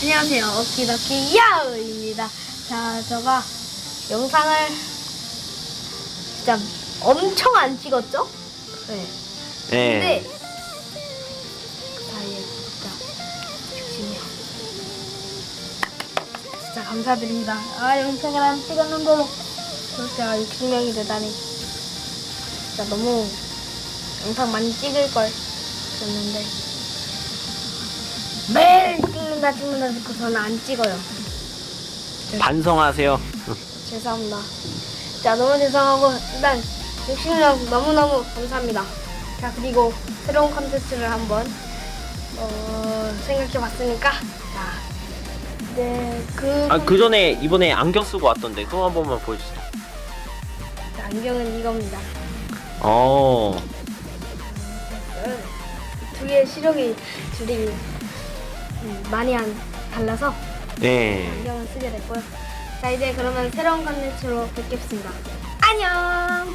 안녕하세요. 오키도키 야우입니다. 자, 제가 영상을 진짜 엄청 안 찍었죠? 네. 근데 네. 그 사이에 진짜 조심해요. 진짜 감사드립니다. 아, 영상을 안 찍었는데도 진짜 60명이 되다니. 진짜 너무 영상 많이 찍을 걸 그랬는데 매일 찍는다 찍는다 듣고 저는 안 찍어요. 반성하세요. 죄송합니다. 자, 너무 죄송하고 일단 60명 너무너무 감사합니다. 자, 그리고 새로운 컨텐츠를 한번 어, 생각해 봤으니까 자, 네, 그 아, 그 전에 이번에 안경 쓰고 왔던데 그거 한 번만 보여주세요. 자, 안경은 이겁니다. 어. 두 개의 시력이 둘이 많이 안 달라서 네. 안경을 쓰게 됐고요. 자 이제 그러면 새로운 컨텐츠로 뵙겠습니다. 안녕.